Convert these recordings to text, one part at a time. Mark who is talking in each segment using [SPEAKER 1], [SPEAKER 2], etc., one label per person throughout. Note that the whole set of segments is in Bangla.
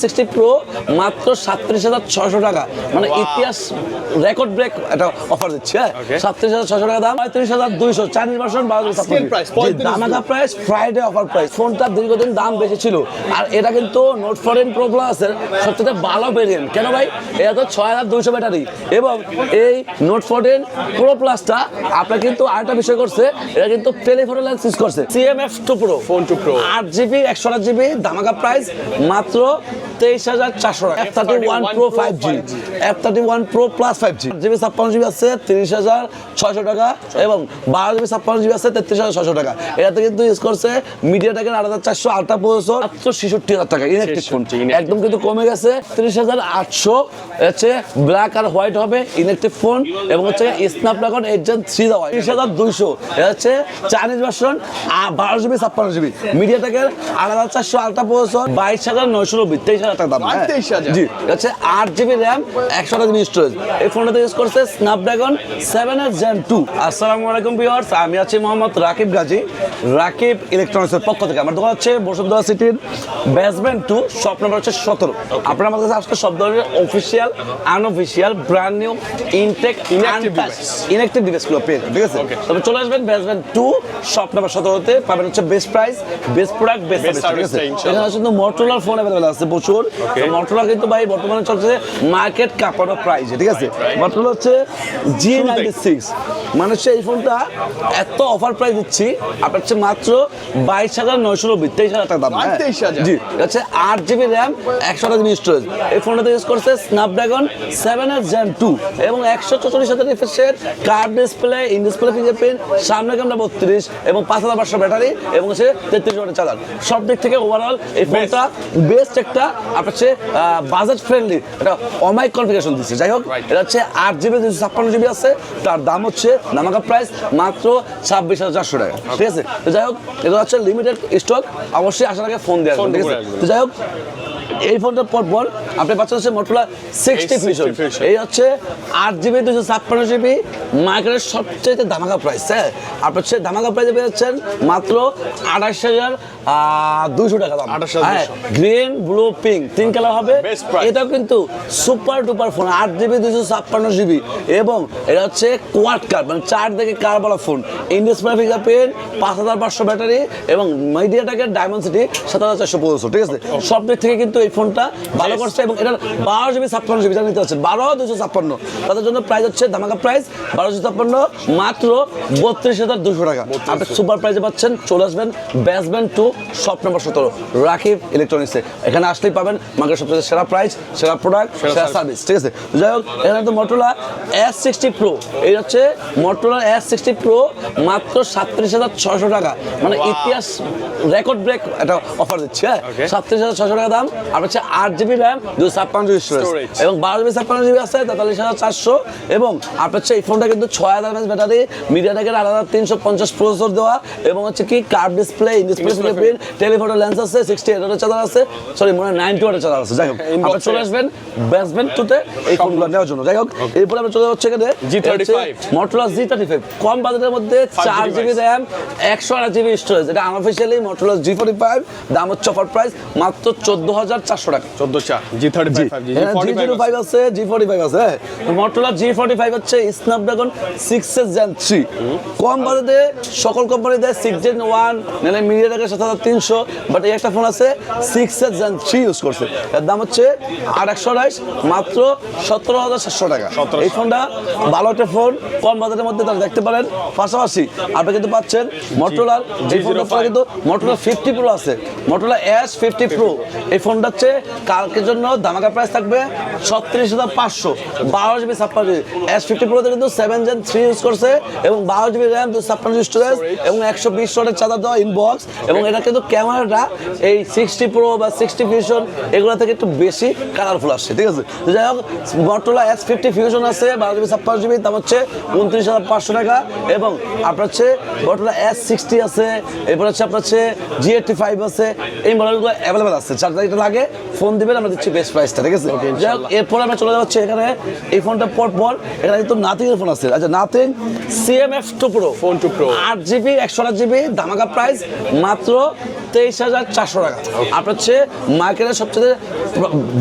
[SPEAKER 1] সিক্সটি প্রো মাত্র সাতত্রিশ হাজার ছশো টাকা। মানে ইতিহাস রেকর্ড ব্রেক একটা অফার দিচ্ছে হ্যাঁ? সাতত্রিশ হাজার ছশো টাকা দাম পঁয়ত্রিশ হাজার দুইশো। চাইনিজ ভার্সন বারো
[SPEAKER 2] Sale price, 35
[SPEAKER 1] দামাকা প্রাইস ফ্রাইডে অফার প্রাইস ফোনটার দীর্ঘদিন দাম বেশি ছিল। আর এটা কিন্তু নোট ফোরটিন প্রো প্লাসের সবচেয়ে ভালো ভেরিয়েন্ট কেন ভাই? এটা তো ছয় হাজার দুইশো ব্যাটারি এবং এই নোট ফোরটিন প্রো প্লাসটা আপনার কিন্তু আরেকটা বিষয় করছে এটা কিন্তু টেলিফোন লেন্স ইউজ করছে। CMF two pro
[SPEAKER 2] Phone to Pro।
[SPEAKER 1] আট জিবি একশো আট জিবি দামাকা প্রাইস মাত্র তেইশ হাজার চারশো টাকা। F thirty one pro five G F thirty one pro plus five G GB ছাপ্পান্ন জিবি আছে তিরিশ হাজার ছয়শো টাকা এবং বারো জিবি ছাপ্পান্ন জিবি আছে তেত্রিশ হাজার ছয়শো টাকা। এটাতে কিন্তু ইউজ করছে আট হাজার চারশো আটটা প্রসেসর মাত্র ছেষট্টি হাজার টাকা। ইলেকট্রিক ফোন একদম কিন্তু কমে গেছে তিরিশ হাজার আটশো। হচ্ছে ব্ল্যাক আর হোয়াইট হবে ইলেকট্রিক ফোন এবং হচ্ছে স্ন্যাপড্রাগন এইট জেন থ্রি দেওয়া তিরিশ হাজার দুইশো। এটা হচ্ছে চাইনিজ ভার্সন বারো জিবি ছাপ্পান্ন জিবি মিডিয়া টেকের আট হাজার চারশো আটটা প্রসেসর বাইশ হাজার নয়শো নব্বই তেইশ হাজার টাকা দাম
[SPEAKER 2] আর
[SPEAKER 1] হ্যাঁ।
[SPEAKER 2] 23,000
[SPEAKER 1] জি হচ্ছে আট জিবি র্যাম একশো জিবি স্টোরেজ এই ফোনটাতে ইউজ করছে Snapdragon seven S gen two আসসালামু আলাইকুম ভিউয়ার্স আমি আছি মোহাম্মদ রাকিব গাজী। রাকিব ইলেকট্রনিক্সের পক্ষ থেকে আমার দোকান হচ্ছে বসুন্ধরা সিটির বেসমেন্ট টু শপ নাম্বার হচ্ছে সতেরো। আপনার আমার কাছে আসলে সব ধরনের official unofficial brand new intact inactive ডিভাইসগুলো পেয়ে ঠিক আছে? তবে চলে আসবেন বেসমেন্ট টু শপ নাম্বার সতেরোতে পাবেন হচ্ছে best price best product best service ঠিক আছে? এখানে কিন্তু মোটরোলার ফোন অ্যাভেলেবল আছে প্রচুর মোটরোলা কিন্তু ভাই বর্তমানে চলছে মার্কেট কাপানো প্রাইস ঠিক আছে?
[SPEAKER 2] Right.
[SPEAKER 1] হচ্ছে জি নাইনটি সিক্স মানে এই ফোনটা এত অফার প্রাইস দিচ্ছি আপনার হচ্ছে মাত্র বাইশ হাজার নয়শো নব্বই তেইশ হাজার টাকা দাম হ্যাঁ।
[SPEAKER 2] 23,000
[SPEAKER 1] জি হচ্ছে আট জিবি র্যাম একশো জিবি স্টোরেজ এই ফোনটাতে ইউজ করছে Snapdragon seven S gen two এবং একশো চল্লিশ হাজার রিফ্রেশের curved display in display fingerprint সামনে ক্যামেরা বত্রিশ এবং পাঁচ হাজার পাঁচশো ব্যাটারি এবং হচ্ছে তেত্রিশ ওয়াটের চার্জার সব দিক থেকে ওভারঅল এই ফোনটা বেস্ট একটা আপনার হচ্ছে বাজেট ফ্রেন্ডলি একটা অমাইক কনফিগারেশন দিচ্ছে। যাই হোক এটা হচ্ছে আট জিবি দুশো ছাপ্পান্ন জিবি আছে। তার দাম হচ্ছে নামাকা প্রাইস মাত্র ছাব্বিশ হাজার চারশো টাকা। ঠিক আছে? তো যাই হোক এটা হচ্ছে লিমিটেড স্টক অবশ্যই আসার আগে ফোন দেওয়া ঠিক আছে? তো যাই হোক এই ফোনটা পর পর আপনি পাচ্ছেন হচ্ছে মোটরলা সিক্সটি
[SPEAKER 2] এই 60
[SPEAKER 1] ফিউশন এই হচ্ছে আট জিবি দুশো ছাপ্পান্ন জিবি মার্কেটের সবচেয়ে ধামাকা প্রাইস হ্যাঁ? আপনার হচ্ছে ধামাকা প্রাইসে পেয়েছেন মাত্র আঠাশ হাজার দুইশো টাকা দাম।
[SPEAKER 2] 28,200
[SPEAKER 1] গ্রিন ব্লু পিঙ্ক তিন কালার হবে। এটাও কিন্তু সুপার ডুপার ফোন আট জিবি দুশো ছাপ্পান্ন জিবি এবং এটা হচ্ছে কোয়াড কার মানে চার দিকে কার বলা ফোন ইন্ডিয়াস ফিঙ্গার প্রিন্ট পাঁচ হাজার পাঁচশো ব্যাটারি এবং মিডিয়াটাকে ডায়মন্ড সিটি সাত হাজার চারশো পঁচিশশো ঠিক আছে? সব দিক থেকে কিন্তু এই ফোনটা ভালো করছে এবং এটার বারো জিবি ছাপ্পান্ন জিবি নিতে হচ্ছে বারো দুশো ছাপ্পান্ন। তাদের জন্য প্রাইস হচ্ছে ধামাকা প্রাইস বারোশো ছাপ্পান্ন মাত্র বত্রিশ হাজার দুশো টাকা। আপনি সুপার প্রাইসে পাচ্ছেন চলে আসবেন ব্যাসব্যান্ড টু শপ নম্বর সতেরো রাকিব ইলেকট্রনিক্সে এখানে আসলেই পাবেন মার্কেট সবচেয়ে সেরা প্রাইস সেরা প্রোডাক্ট
[SPEAKER 2] সেরা
[SPEAKER 1] সেরা সার্ভিস ঠিক আছে? যাই হোক এখানে তো মোটরলা এস সিক্সটি প্রো এই হচ্ছে মোটরলা এস সিক্সটি প্রো মাত্র সাতত্রিশ হাজার ছশো টাকা। মানে ইতিহাস রেকর্ড ব্রেক একটা অফার দিচ্ছে হ্যাঁ. সাতত্রিশ হাজার ছশো টাকা দাম আর হচ্ছে আট জিবি র্যাম দুশো ছাপ্পান্ন জিবি স্টোরেজ এবং বারো জিবি ছাপ্পান্ন জিবি আছে তেতাল্লিশ হাজার চারশো। এবং আপনার হচ্ছে এই ফোনটা কিন্তু ছয় হাজার এমএস ব্যাটারি মিডিয়া টেকের আট হাজার তিনশো পঞ্চাশ প্রসেসর দেওয়া এবং হচ্ছে কি curve display in display fingerprint telephoto lens আছে সিক্সটি এইট ওয়াটের চার্জার আছে সরি মনে হয় নাইনটি ওয়াটের চার্জার আছে। যাই হোক
[SPEAKER 2] Inbox
[SPEAKER 1] আপনি চলে। আসবেন বেসমেন্ট টুতে এই ফোনগুলো নেওয়ার জন্য। যাই হোক এরপরে আমরা চলে যাচ্ছি এখানে
[SPEAKER 2] G35
[SPEAKER 1] Motorola G thirty five কম বাজেটের মধ্যে চার জিবি র্যাম একশো আট জিবি স্টোরেজ এটা unofficially Motorola G forty five দাম হচ্ছে অফার প্রাইস মাত্র চোদ্দ হাজার চারশো টাকা।
[SPEAKER 2] চোদ্দ G thirty G.
[SPEAKER 1] Zero five আছে। জি ফোর্টি ফাইভ আছে মোটরলা জি ফোর্টি ফাইভ হচ্ছে Snapdragon six S gen three কম বাজেটে সকল কোম্পানি দেয় সিক্স জেন ওয়ান নাহলে টাকা সাত হাজার তিনশো। বাট এই একটা ফোন আছে six S gen three use করছে। এর দাম হচ্ছে আর একশো আঠাইশ মাত্র সতেরো হাজার সাতশো টাকা।
[SPEAKER 2] 17,000
[SPEAKER 1] এই ফোনটা ভালো একটা ফোন কম বাজেটের মধ্যে তারা দেখতে পারেন। পাশাপাশি আপনি কিন্তু পাচ্ছেন মোটরলার যে ফোনটা
[SPEAKER 2] G05
[SPEAKER 1] কিন্তু মোটরলা ফিফটি প্রো আছে। মোটরলা এস ফিফটি প্রো এই ফোনটা হচ্ছে, কালকের জন্য দামাকা প্রাইস থাকবে ছত্রিশ হাজার পাঁচশো। বারো জিবি ছাপ্পান্ন জিবি এস ফিফটি প্রোতে কিন্তু সেভেন জেন থ্রি ইউজ করছে এবং বারো জিবি র্যাম দু ছাপ্পান্ন জিবি স্টোরেজ এবং একশো বিশ ওয়াটের চার্জার দেওয়া ইনবক্স এবং এটা কিন্তু ক্যামেরাটা এই সিক্সটি প্রো বা সিক্সটি ফিউশন এগুলো থেকে একটু বেশি কালারফুল আসছে, ঠিক আছে? যাই হোক মোটরলা এস ফিফটি ফিউশন আছে, বারো জিবি ছাপ্পান্ন জিবি দাম হচ্ছে উনত্রিশ হাজার পাঁচশো টাকা এবং আপনার হচ্ছে মোটরলা এস সিক্সটি আছে, এরপর হচ্ছে আপনার হচ্ছে জি এইটটি ফাইভ আছে, এই মডেলগুলো অ্যাভেলেবেল আছে। যার এটা লাগে ফোন দিবেন আমরা দিচ্ছি বেস্ট প্রাইসটা ঠিক আছে? যাই হোক এরপর আমরা চলে যাচ্ছি এখানে এই ফোনটা পর পর এখানে কিন্তু নাথিং এর ফোন আছে। আচ্ছা nothing CMF two pro
[SPEAKER 2] Phone to Pro।
[SPEAKER 1] আট জিবি একশো আট জিবি ধামাকা প্রাইস মাত্র তেইশ হাজার চারশো টাকা। আপনার হচ্ছে মার্কেটের সবচেয়ে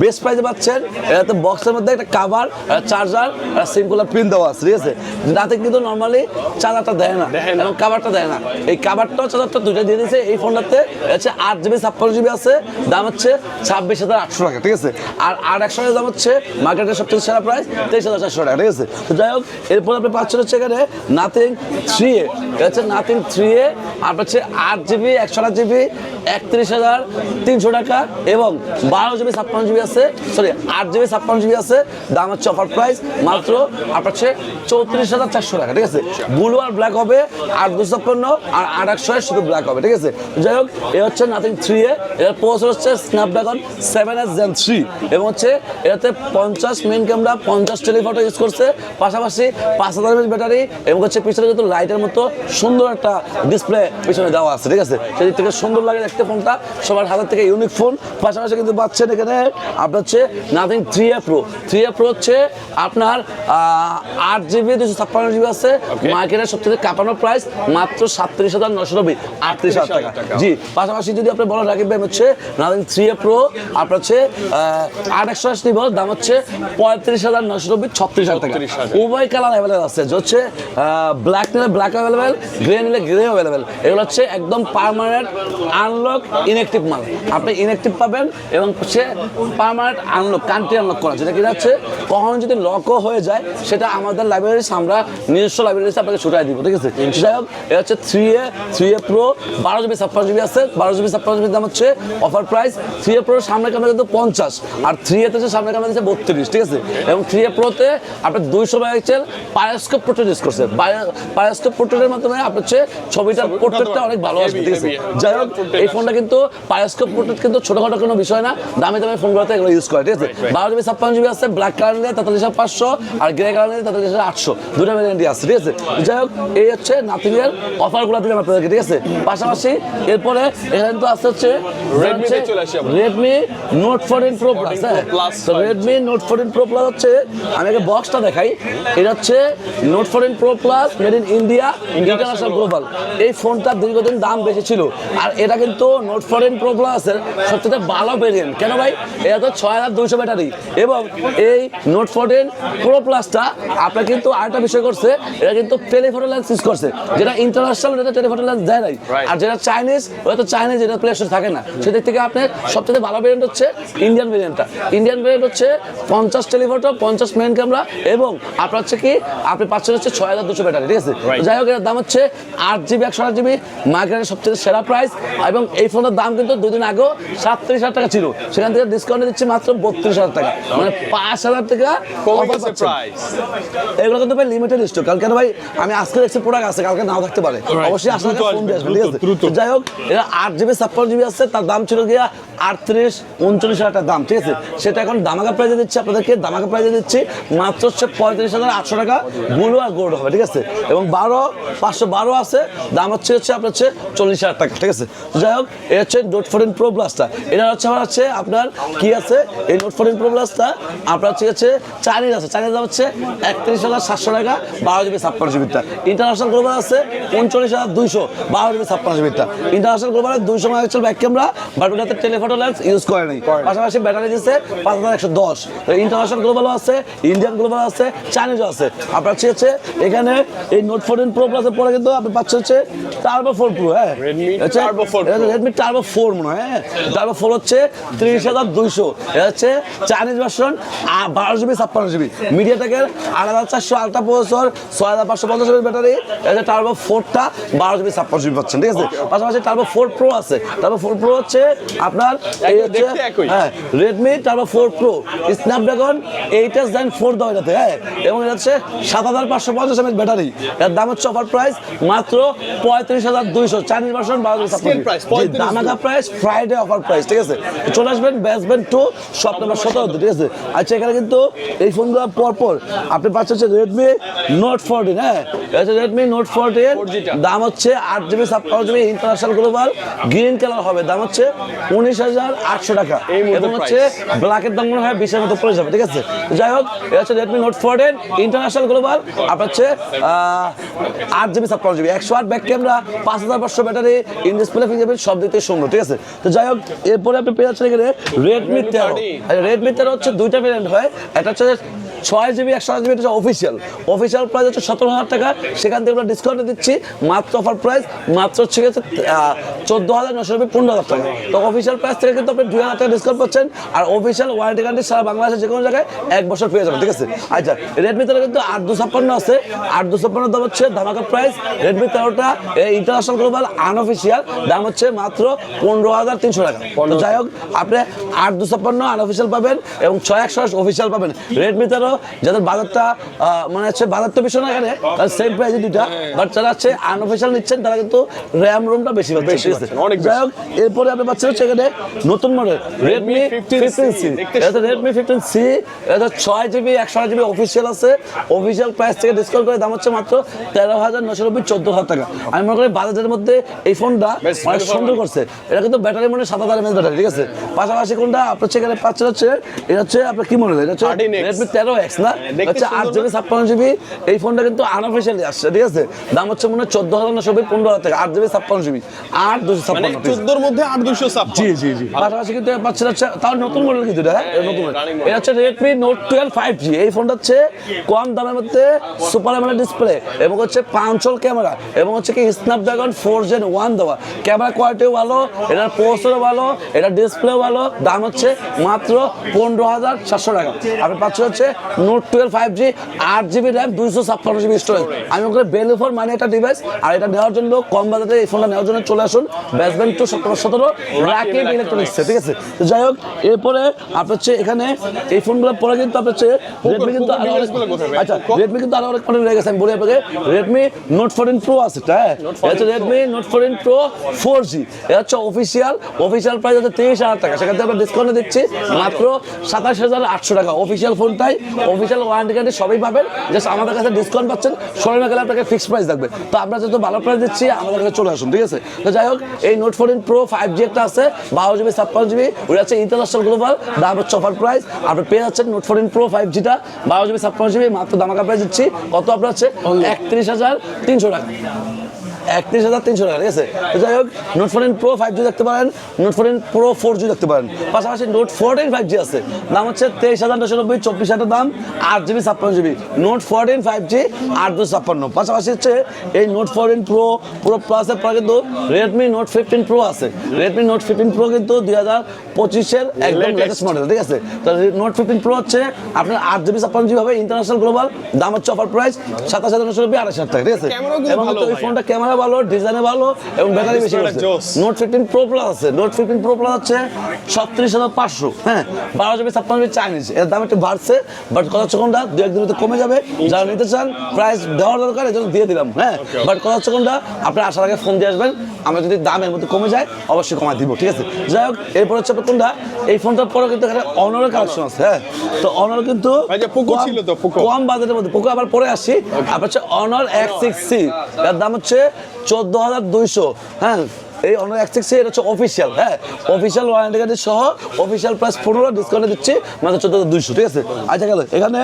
[SPEAKER 1] বেস্ট প্রাইসে পাচ্ছেন এটাতে বক্সের মধ্যে একটা cover charger SIM cooler print দেওয়া আছে ঠিক আছে? রাতে কিন্তু নর্মালি চার্জারটা দেয় না
[SPEAKER 2] দেয় না।
[SPEAKER 1] এবং কাভারটা দেয় না। এই কাভারটাও চার্জারটা দুইটা দিয়ে দিয়েছে এই ফোনটাতে হচ্ছে আট জিবি ছাপ্পান্ন জিবি আছে দাম হচ্ছে ছাব্বিশ হাজার আটশো টাকা, ঠিক আছে? আর আর একশো টাকা দাম হচ্ছে মার্কেটের সবচেয়ে সেরা প্রাইস তেইশ হাজার চারশো টাকা, ঠিক আছে? তো যাই হোক, এরপর আপনি পাচ্ছেন হচ্ছে এখানে নাথিং থ্রি এ হচ্ছে নাথিং থ্রি এ, আর হচ্ছে আট জিবি একশো আট জিবি একত্রিশ হাজার তিনশো টাকা এবং বারো জিবি ছাপ্পান্ন জিবি আছে সরি আট জিবি ছাপ্পান্ন জিবি আছে। দাম হচ্ছে অফার প্রাইস মাত্র আপনার হচ্ছে চৌত্রিশ হাজার চারশো টাকা, ঠিক আছে? ব্লু আর ব্ল্যাক হবে, আট দুশো ছাপ্পান্ন, আর আট একশো শুধু ব্ল্যাক হবে, ঠিক আছে? যাই হোক, এ হচ্ছে নাথিং থ্রি এ, এর প্রসেসর হচ্ছে Snapdragon seven S gen three এবং হচ্ছে এটাতে পঞ্চাশ মেন ক্যামেরা পঞ্চাশ টেলিফটো ইউজ করছে। পাশাপাশি পাঁচ হাজার এমএচ ব্যাটারি এবং হচ্ছে পিছনে কিন্তু লাইটের মতো সুন্দর একটা ডিসপ্লে পিছনে দেওয়া আছে ঠিক আছে? সেদিক থেকে সুন্দর লাগে দেখতে ফোনটা। সবার হাতের থেকে ইউনিক ফোন পাশাপাশি কিন্তু পাচ্ছেন এখানে আপনার হচ্ছে nothing three A pro three A pro হচ্ছে আপনার আট জিবি দুশো ছাপ্পান্ন জিবি আছে। মার্কেটের সবথেকে কাঁপানো প্রাইস মাত্র সাতত্রিশ হাজার নশো নব্বই আটত্রিশ হাজার টাকা। জি পাশাপাশি যদি আপনি বলেন ভাই হচ্ছে নাথিং থ্রি এ প্রো আপনার হচ্ছে আহ, আট একশো আশি দাম হচ্ছে পঁয়ত্রিশ হাজার নশো নব্বই ছত্রিশ হাজার টাকা। উভয় কালার অ্যাভেলেবেল আছে। হচ্ছে ব্ল্যাক নিলে ব্ল্যাক অ্যাভেলেবেল গ্রে নিলে গ্রে অ্যাভেলেবেল এগুলো হচ্ছে একদম পার্মানেন্ট আনলক ইনঅ্যাক্টিভ মাল। আপনি ইনঅ্যাক্টিভ পাবেন এবং হচ্ছে পার্মানেন্ট আনলক কান্ট্রি আনলক করা। যেটা কিনা হচ্ছে কখনো যদি লকও হয়ে যায় সেটা আমাদের লাইব্রেরিস আমরা নিজস্ব লাইব্রেরিতে আপনাকে ছুটাই দিব ঠিক আছে? যাই হোক এটা হচ্ছে three A three A pro বারো জিবি ছাপ্পান্ন জিবি আছে। বারো জিবি ছাপ্পান্ন জিবির দাম হচ্ছে অফার প্রাইস থ্রি এ প্রোর সামনে ক্যামেরা কিন্তু পঞ্চাশ আর থ্রি এতে হচ্ছে সামনে ক্যামেরা দিচ্ছে বত্রিশ ঠিক আছে? এবং থ্রি এ প্রোতে আপনার দুইশো মেগাপিক্সেল পায়াস্কোপ পোর্ট্রেট ইউজ করছে। পায়াস্কোপ পোর্ট্রেটের মাধ্যমে আপনার হচ্ছে ছবিটার পোর্ট্রেটটা অনেক ভালো আসবে ঠিক আছে? যাই হোক এই ফোনটা কিন্তু পায়াস্কোপ পোর্ট্রেট কিন্তু ছোটখাটো কোনো বিষয় না। দামি দামি ফোনগুলোতে এগুলো ইউজ করে ঠিক আছে? বারো জিবি ছাপ্পান্ন জিবি আছে ব্ল্যাক কালার নিলে তেতাল্লিশ হাজার পাঁচশো আর গ্রে কালার নিলে তেতাল্লিশ হাজার আটশো। দুটো ভ্যারিয়েন্টই আছে ঠিক আছে? যাই হোক এই হচ্ছে নাথিংয়ের অফারগুলো দিলাম আপনাদেরকে ঠিক আছে? পাশাপাশি এরপরে এখানে তো আসতে হচ্ছে
[SPEAKER 2] আমরা।
[SPEAKER 1] Redmi note fourteen pro plus হ্যাঁ। তো Redmi note fourteen pro plus হচ্ছে আমি আগে বক্সটা দেখাই। এটা হচ্ছে note fourteen pro plus made in India international global এই ফোনটার দীর্ঘদিন দাম বেশি ছিল। আর এটা কিন্তু নোট ফোরটিন প্রো প্লাসের সবচেয়ে ভালো ভেরিয়েন্ট কেন ভাই? এটা তো ছয় হাজার দুইশো ব্যাটারি। এবং এই নোট ফোরটিন প্রো প্লাসটা আপনার কিন্তু আরেকটা বিষয় করছে এটা কিন্তু টেলিফোটো লেন্স ইউজ করছে। যেটা ইন্টারন্যাশনাল এটা টেলিফোটো লেন্স দেয় নাই। আর যেটা চাইনিজ ওটা তো চাইনিজ এটা প্লে স্টোর থাকে না। সেদিক থেকে আপনার সবচেয়ে ভালো ভেরিয়েন্ট হচ্ছে ইন্ডিয়ান ভেরিয়েন্টটা ইন্ডিয়ান ভেরিয়েন্ট হচ্ছে পঞ্চাশ টেলিফোটো পঞ্চাশ মেন ক্যামেরা এবং আপনার হচ্ছে কি আপনি পাচ্ছেন হচ্ছে ছয় হাজার দুশো ব্যাটারি ঠিক আছে? যাই হোক এর দাম হচ্ছে আট জিবি একশো আট জিবি মার্কেটের সবচেয়ে সেরা প্রাইস এবং এই ফোনের দাম কিন্তু দুদিন আগেও সাতত্রিশ হাজার টাকা ছিল। সেখান থেকে ডিসকাউন্ট দিচ্ছে মাত্র বত্রিশ হাজার টাকা। মানে পাঁচ হাজার টাকা এগুলো কিন্তু ভাই লিমিটেড স্টক কালকে ভাই আমি আজকে দেখছি প্রোডাক্ট আছে কালকে নাও থাকতে পারে। অবশ্যই আসলে ফোন দিয়ে আসবে ঠিক আছে? যাই হোক এটা আট জিবি ছাপ্পান্ন জিবি আছে তার দাম ছিল গিয়া আটত্রিশ উনচল্লিশ হাজার টাকা দাম, ঠিক আছে? সেটা এখন দামাকা প্রাইজে দিচ্ছি আপনাদেরকে, দামাকা প্রাইজে দিচ্ছি মাত্র হচ্ছে পঁয়ত্রিশ হাজার আটশো টাকা, ব্লু আর গোল্ড হবে, ঠিক আছে? এবং বারো, পাঁচশো বারো আছে, দাম হচ্ছে হচ্ছে আপনার হচ্ছে চল্লিশ হাজার টাকা, ঠিক আছে? যাই হোক এটা হচ্ছে নোট ফোরটিন প্রো প্লাসটা এটা হচ্ছে আমার হচ্ছে আপনার কি আছে? এই নোট ফোরটিন প্রো প্লাসটা আপনার হচ্ছে হচ্ছে চাইনিজ আছে দাম হচ্ছে একত্রিশ হাজার সাতশো টাকা, বারো জিবি ছাপ্পান্ন জিবিটা ইন্টারন্যাশনাল গ্লোবাল আছে, উনচল্লিশ হাজার দুইশো, বারো জিবি ছাপ্পান্ন জিবিটা ইন্টারন্যাশনাল গ্লোবালের দুইশো মেগাপিক্সেল ব্যাক ক্যামেরা বাট ওটাতে টেলিফোটো লেন্স ইউজ করে নাই। পাশাপাশি ব্যাটারি দিচ্ছে পাঁচ হাজার একশো দশ। ইন্টারন্যাশনাল গ্লোবালও আছে ইন্ডিয়ান গ্লোবাল আছে চাইনিজও আছে। আপনার হচ্ছে এখানে এই নোট ফোরটিন প্রো প্লাসের পরে কিন্তু আপনি পাচ্ছেন হচ্ছে টার্বো ফোর প্রো হ্যাঁ।
[SPEAKER 2] Redmi Turbo 4
[SPEAKER 1] Redmi turbo four মনে হয় হ্যাঁ। টার্বো ফোর হচ্ছে তিরিশ হাজার দুইশো। এটা হচ্ছে চাইনিজ ভার্সন বারো জিবি ছাপ্পান্ন জিবি মিডিয়া টেকের আট হাজার চারশো আলট্রা প্রসেসর ছয় হাজার পাঁচশো পঞ্চাশ জিবি ব্যাটারি। এটা টার্বো ফোরটা বারো জিবি ছাপ্পান্ন জিবি পাচ্ছেন ঠিক আছে? পাশাপাশি টার্বো ফোর প্রো আছে। টার্বো ফোর প্রো হচ্ছে আপনার এই হচ্ছে। হ্যাঁ Redmi turbo four pro Snapdragon eight S nine four দাও এটাতে হ্যাঁ এবং এটা হচ্ছে সাত হাজার পাঁচশো পঞ্চাশ এমএচ ব্যাটারি এর দাম হচ্ছে অফার প্রাইস মাত্র পঁয়ত্রিশ হাজার দুইশো চাইনিজ ভার্সন বারো জিবি ছাপ্পান্ন
[SPEAKER 2] price,
[SPEAKER 1] জিবি। জি,
[SPEAKER 2] 35
[SPEAKER 1] দামাকা প্রাইস ফ্রাইডে অফার প্রাইস ঠিক আছে চলে আসবেন বেসবেন টু শপ নাম্বার সতেরো ঠিক আছে আচ্ছা এখানে কিন্তু এই ফোনগুলো পর পর আপনি পাচ্ছেন হচ্ছে রেডমি নোট ফোরটিন হ্যাঁ এটা রেডমি নোট ফোরটিন
[SPEAKER 2] 4G টা।
[SPEAKER 1] দাম হচ্ছে আট জিবি ছাপ্পান্ন GB international global green colour হবে দাম হচ্ছে উনিশ হাজার আটশো টাকা। এবং হচ্ছে ব্ল্যাকের দাম মনে হয় বিশের মতো পড়ে যাবে ঠিক আছে? যাই হোক এটা হচ্ছে Redmi note fourteen international global আপনার হচ্ছে আট জিবি ছাপ্পান্ন জিবি একশো আট ব্যাক ক্যামেরা পাঁচ হাজার পাঁচশো ব্যাটারি ইন ডিসপ্লে ফিঙ্গারপ্রিন্ট সব দিতে সুন্দর ঠিক আছে? তো যাই হোক এরপরে আপনি পেয়ে যাচ্ছেন এখানে রেডমি তেরো। রেডমি তেরো হচ্ছে দুইটা ভ্যারিয়েন্ট হয়। একটা হচ্ছে ছয় জিবি একশো আট জিবি এটা হচ্ছে অফিসিয়াল অফিসিয়াল প্রাইস হচ্ছে সতেরো হাজার টাকা। সেখান থেকে আমরা ডিসকাউন্ট দিচ্ছি। মাত্র অফার প্রাইস মাত্র হচ্ছে গেছে চোদ্দ হাজার নশো নব্বই পনেরো হাজার টাকা। তো অফিসিয়াল প্রাইস থেকে কিন্তু আপনি দুই হাজার টাকা ডিসকাউন্ট পাচ্ছেন। আর অফিসিয়াল ওয়ারেন্টি গ্যারান্টি সারা বাংলাদেশের যে কোনো জায়গায় এক বছর পেয়ে যাবেন ঠিক আছে? আচ্ছা রেডমি তেরো কিন্তু আট দু ছাপ্পান্ন আছে। আট দু ছাপ্পান্ন দাম হচ্ছে ধামাকা প্রাইস রেডমি তেরোটা ইন্টারন্যাশনাল গ্লোবাল আনঅফিসিয়াল দাম হচ্ছে মাত্র পনেরো হাজার তিনশো টাকা। যাই হোক আপনি আট দু ছাপ্পান্ন আনঅফিসিয়াল পাবেন এবং ছয় একশো অফিসিয়াল পাবেন। রেডমি তেরো যাদের বাজারটা মানে হচ্ছে বাজার তো বেশি না এখানে সেম প্রাইসে দুইটা। বাট যারা হচ্ছে আনঅফিসিয়াল নিচ্ছেন তারা কিন্তু র্যাম রুমটা বেশি
[SPEAKER 2] বেশি অনেক
[SPEAKER 1] যাই হোক এরপরে আপনি পাচ্ছেন হচ্ছে এখানে নতুন মডেল রেডমি ফিফটিন সি এটা রেডমি ফিফটিন সি এটা ছয় জিবি একশো আট জিবি অফিসিয়াল আছে। অফিসিয়াল প্রাইস থেকে ডিসকাউন্ট করে দাম হচ্ছে মাত্র তেরো হাজার নশো নব্বই চোদ্দ হাজার টাকা। আমি মনে করি বাজারের মধ্যে এই ফোনটা অনেক সুন্দর করছে। এটা কিন্তু ব্যাটারি মনে হয় সাত হাজার এমএস ব্যাটারি ঠিক আছে? পাশাপাশি কোনটা? আপনার সেখানে পাচ্ছেন হচ্ছে এটা হচ্ছে আপনার কি মডেল এটা হচ্ছে রেডমি তেরো এক্স না?
[SPEAKER 2] দেখতে
[SPEAKER 1] হচ্ছে আট জিবি ছাপ্পান্ন জিবি এই ফোনটা কিন্তু আনঅফিসিয়ালি আসছে ঠিক আছে? দাম হচ্ছে মনে হয় চোদ্দ হাজার নশো পনেরো হাজার টাকা আট জিবি ছাপ্পান্ন জিবি আট দুশো
[SPEAKER 2] মানে
[SPEAKER 1] ছাপ্পান্ন
[SPEAKER 2] চোদ্দোর মধ্যে আট দুশো
[SPEAKER 1] জি জি জি। পাশাপাশি কিন্তু পাচ্ছেন হচ্ছে তাও নতুন মডেল কিন্তু এটা হ্যাঁ? নতুন
[SPEAKER 2] running model।
[SPEAKER 1] এটা হচ্ছে Redmi note twelve five G এই ফোনটা হচ্ছে কম দামের মধ্যে সুপার অ্যামোলেড ডিসপ্লে এবং হচ্ছে পাঁচল ক্যামেরা এবং হচ্ছে কি স্ন্যাপড্রাগন ফোর জেন ওয়ান দেওয়া। ক্যামেরা কোয়ালিটিও ভালো এটার পোস্টারও ভালো এটার ডিসপ্লেও ভালো দাম হচ্ছে মাত্র পনেরো হাজার সাতশো টাকা। আপনি পাচ্ছেন হচ্ছে নোট টুয়েলভ ফাইভ জি আট জিবি র্যাম দুইশো ছাপ্পান্ন জিবি স্টোরেজ আমি ওখানে বেল ফোর মানে একটা ডিভাইস আর এটা নেওয়ার জন্য কম বাজারে এই ফোনটা নেওয়ার জন্য চলে আসুন ব্যাসব্যান্ড টু সতেরো সতেরো রাকিব ইলেকট্রনিক্স ঠিক আছে? তো যাই হোক এরপরে আপনার হচ্ছে এখানে এই ফোনগুলো পরে কিন্তু আপনার হচ্ছে রেডমি কিন্তু আরও অনেক আচ্ছা রেডমি কিন্তু আরও অনেক মডেল রয়ে গেছে আমি বলি আপনাকে রেডমি নোট ফোরটিন প্রো আছে হ্যাঁ? হচ্ছে Redmi note fourteen pro four G এটা হচ্ছে অফিসিয়াল অফিসিয়াল প্রাইস হচ্ছে তেইশ হাজার টাকা সেখান থেকে আমরা ডিসকাউন্ট দিচ্ছি মাত্র সাতাশ হাজার আটশো টাকা অফিসিয়াল ফোনটাই অফিসিয়াল ওয়ারেন্টি গ্যারান্টি সবই পাবেন। জাস্ট আমাদের কাছে ডিসকাউন্ট পাচ্ছেন। শোরুমে গেলে আপনাকে ফিক্সড প্রাইস থাকবে। তো আমরা যেহেতু ভালো প্রাইস দিচ্ছি আমাদের কাছে চলে আসুন ঠিক আছে? তো যাই হোক এই note fourteen pro five G একটা আছে বারো জিবি ছাপ্পান্ন জিবি ওটা হচ্ছে ইন্টারন্যাশনাল গ্লোবাল দাম হচ্ছে অফার প্রাইস আপনি পেয়ে যাচ্ছেন নোট ফোরটিন প্রো ফাইভ জিটা বারো জিবি ছাপ্পান্ন জিবি মাত্র দামাকা প্রাইস দিচ্ছি। কত আপনার হচ্ছে? একত্রিশ হাজার তিনশো টাকা। একত্রিশ হাজার তিনশো টাকা ঠিক আছে? যাই হোক note fourteen pro five G দেখতে পারেন note fourteen pro four G দেখতে পারেন। পাশাপাশি নোট ফোরটিন ফাইভ জি আছে। দাম হচ্ছে তেইশ হাজার নশো নব্বই চব্বিশ হাজার দাম আট জিবি ছাপ্পান্ন GB. Note fourteen five G আট দুশো ছাপ্পান্ন। পাশাপাশি হচ্ছে এই নোট ফোরটিন প্রো প্রো প্লাসের পরে কিন্তু রেডমি নোট ফিফটিন প্রো আছে। রেডমি নোট ফিফটিন প্রো কিন্তু দুই হাজার পঁচিশের একদম লেটেস্ট মডেল ঠিক আছে? তো নোট ফিফটিন প্রো হচ্ছে আপনার আট জিবি ছাপ্পান্ন জিবি হবে ইন্টারন্যাশনাল গ্লোবাল দাম হচ্ছে অফার প্রাইস সাতাশ হাজার নশো নব্বই আড়াইশ হাজার টাকা ঠিক আছে? এবং ওই ফোনটা ক্যামেরা ভালো ডিজাইনে ভালো এবং ব্যাটারি বেশি আছে নোট ফিফটিন প্রো প্লাস আছে। নোট ফিফটিন প্রো প্লাস হচ্ছে ছত্রিশ হাজার পাঁচশো। হ্যাঁ বারো জিবি ছাপ্পান্ন জিবি চাইনিজ এর দাম একটু বাড়ছে বাট কত হচ্ছে কোনটা? দু একদিন কমে যাবে। যারা নিতে চান প্রাইস দেওয়ার দরকার এই জন্য দিয়ে দিলাম হ্যাঁ? বাট কত হচ্ছে কোনটা? আপনি আসার আগে ফোন দিয়ে আসবেন আমরা যদি দামের মধ্যে কমে যায় অবশ্যই কমাই দিব ঠিক আছে? যাই হোক এরপর হচ্ছে আপনার কোনটা? এই ফোনটার পরে কিন্তু এখানে অনারের কালেকশন আছে হ্যাঁ? তো অনার কিন্তু। কম বাজেটের মধ্যে পোকো আবার পরে আসি। আপনার হচ্ছে অনার এক্স সিক্স সি এর দাম হচ্ছে চোদ্দ হাজার দুইশো। হ্যাঁ এই অনার এক সিক্স এটা হচ্ছে অফিসিয়াল হ্যাঁ অফিসিয়াল ওয়ারেন্টি কার্ডের সহ অফিসিয়াল প্রাইস পনেরো ডিসকাউন্টে দিচ্ছি মানে চোদ্দ হাজার দুইশো ঠিক আছে? আচ্ছা গেল। এখানে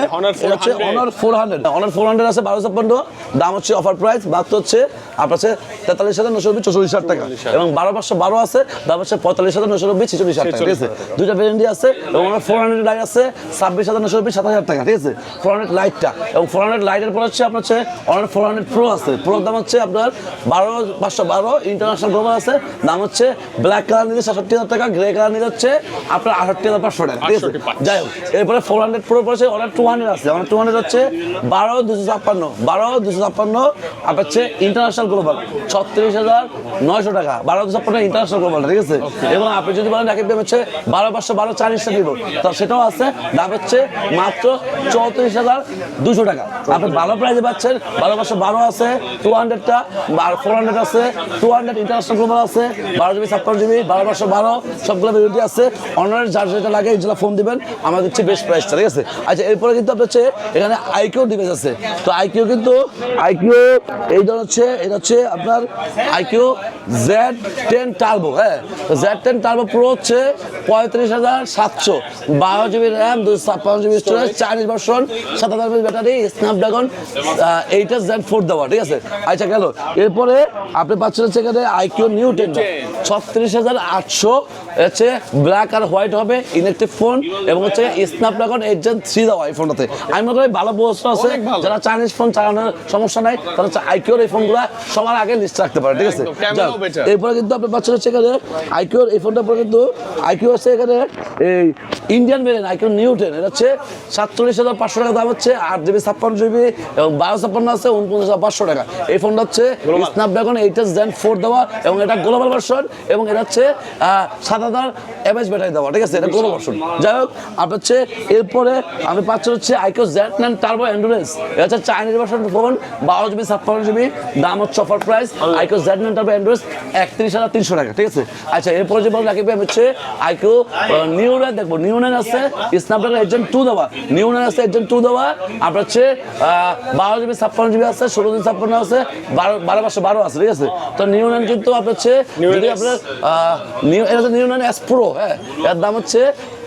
[SPEAKER 1] হচ্ছে Honor four hundred Honor four hundred আছে বারো ছাপ্পান্ন। দাম হচ্ছে অফার প্রাইস মাত্র হচ্ছে আপনার হচ্ছে তেতাল্লিশ হাজার নশো নব্বই চৌচল্লিশ হাজার টাকা। এবং বারো পাঁচশো বারো আছে দাম হচ্ছে পঁয়তাল্লিশ হাজার নশো নব্বই ছেচল্লিশ হাজার টাকা ঠিক আছে? দুইটা ভ্যারেন্টি আছে এবং আমার ফোর হান্ড্রেড লাইট আছে ছাব্বিশ হাজার নশো নব্বই সাতাশ হাজার টাকা ঠিক আছে? ফোর হান্ড্রেড লাইটটা এবং ফোর হান্ড্রেড লাইটের পর হচ্ছে আপনার হচ্ছে অনেক ফোর হান্ড্রেড প্রো আছে। প্রোর দাম হচ্ছে আপনার বারো পাঁচশো বারো ইন্টারন্যাশনাল গ্লোবাল আছে। দাম হচ্ছে ব্ল্যাক কালার নিলে সাতষট্টি হাজার টাকা গ্রে কালার নিলে হচ্ছে আপনার আটষট্টি হাজার পাঁচশো টাকা ঠিক আছে? যাই হোক এরপরে ফোর হান্ড্রেড প্রো পড়ছে অনেক টু হান্ড্রেড আছে। অনেক টু হান্ড্রেড হচ্ছে বারো দুশো ছাপ্পান্ন বারো দুশো ছাপ্পান্ন আপনার হচ্ছে ইন্টারন্যাশনাল গ্লোবাল ছত্রিশ হাজার নয়শো টাকা। বারো ছাপ্পান্ন ইন্টারন্যাশনাল গ্লোবাল ঠিক আছে? এবং আপনি যদি বলেন রাকিব দাম হচ্ছে বারো পাঁচশো বারো চালিশটা দিব তো সেটাও আছে। দাম হচ্ছে মাত্র চৌত্রিশ হাজার দুশো টাকা। আপনি ভালো প্রাইজে পাচ্ছেন বারো পাঁচশো বারো আছে টু হান্ড্রেডটা ফোর হান্ড্রেড আছে টু হান্ড্রেড ইন্টারন্যাশনাল গ্লোবাল আছে বারো জিবি ছাপ্পান্ন জিবি বারো পাঁচশো বারো সবগুলো ভেরিয়েন্টি আছে। অনারের যার যেটা লাগে এই যেটা ফোন দিবেন আমার দিচ্ছে বেস্ট প্রাইসটা ঠিক আছে? আচ্ছা এরপরে কিন্তু আপনার হচ্ছে এখানে আইকিউ ডিভাইস আছে। তো আইকিউ কিন্তু আইকিউ এই ধরনের হচ্ছে হচ্ছে আপনার আইকিউ জেড টেন টার্বো হ্যাঁ জেড টেন টার্বো প্রো হচ্ছে পঁয়ত্রিশ হাজার সাতশো। বারো জিবি র্যাম দুশো ছাপ্পান্ন জিবি স্টোরেজ চাইনিজ ভার্সন সাত হাজার ব্যাটারি স্ন্যাপড্রাগন এইটা জেড ফোর দেওয়া ঠিক আছে? আচ্ছা গেল। এরপরে আপনি পাচ্ছেন এখানে আইকিউ নিউ টেন ছত্রিশ হাজার আটশো হচ্ছে ব্ল্যাক আর হোয়াইট হবে ইলেকট্রিক ফোন এবং হচ্ছে স্ন্যাপড্রাগন এইট জেন থ্রি দেওয়া এই ফোনটাতে আমি মনে করি ভালো প্রশ্ন আছে। যারা চাইনিজ ফোন চালানোর সমস্যা নাই তারা হচ্ছে আইকিউর এই ফোনগুলো সবার আগে লিস্ট রাখতে পারে ঠিক আছে? এরপরে কিন্তু আপনি পাচ্ছেন হচ্ছে এখানে আইকিউর এই ফোনটার পরে কিন্তু আইকিউ হচ্ছে এখানে এই Indian variant iQOO Neo ten এটা হচ্ছে সাতচল্লিশ হাজার পাঁচশো টাকা দাম হচ্ছে আট জিবি ছাপ্পান্ন জিবি এবং বারো ছাপ্পান্ন আছে উনপঞ্চাশ হাজার পাঁচশো টাকা। এই ফোনটা হচ্ছে স্ন্যাপড্রাগন এইটাস জেন ফোর দেওয়া এবং এটা গ্লোবাল ভার্সন এবং এটা হচ্ছে সাত হাজার এমএচ ব্যাটারি দেওয়া ঠিক আছে? এটা গ্লোবাল ভার্সন যাই হোক আপনার হচ্ছে এরপরে আমি পাচ্ছি হচ্ছে iQOO Z nine turbo endurance এটা হচ্ছে চাইনিজ ভার্সন ফোন বারো জিবি ছাপ্পান্ন জিবি দাম হচ্ছে offer price iQOO Z nine turbo endurance একত্রিশ হাজার তিনশো টাকা ঠিক আছে? আচ্ছা এরপরে যে বল রাখি হচ্ছে আইকিউ নিউ নাইন দেখব নিউ নাইন আছে স্ন্যাপড্রাগন এজেন্ট টু দেওয়া। নিউ নাইন আছে এজেন্ট টু দেওয়া। আপনার হচ্ছে বারো জিবি ছাপ্পান্ন জিবি আছে ষোলো জিবি ছাপ্পান্ন আছে বারো বারো পাঁচশো বারো আছে ঠিক আছে? তো নিউ নাইন কিন্তু আপনার হচ্ছে যদি আপনার নিউ এটা হচ্ছে নিউ নাইন এস প্রো হ্যাঁ? এর দাম হচ্ছে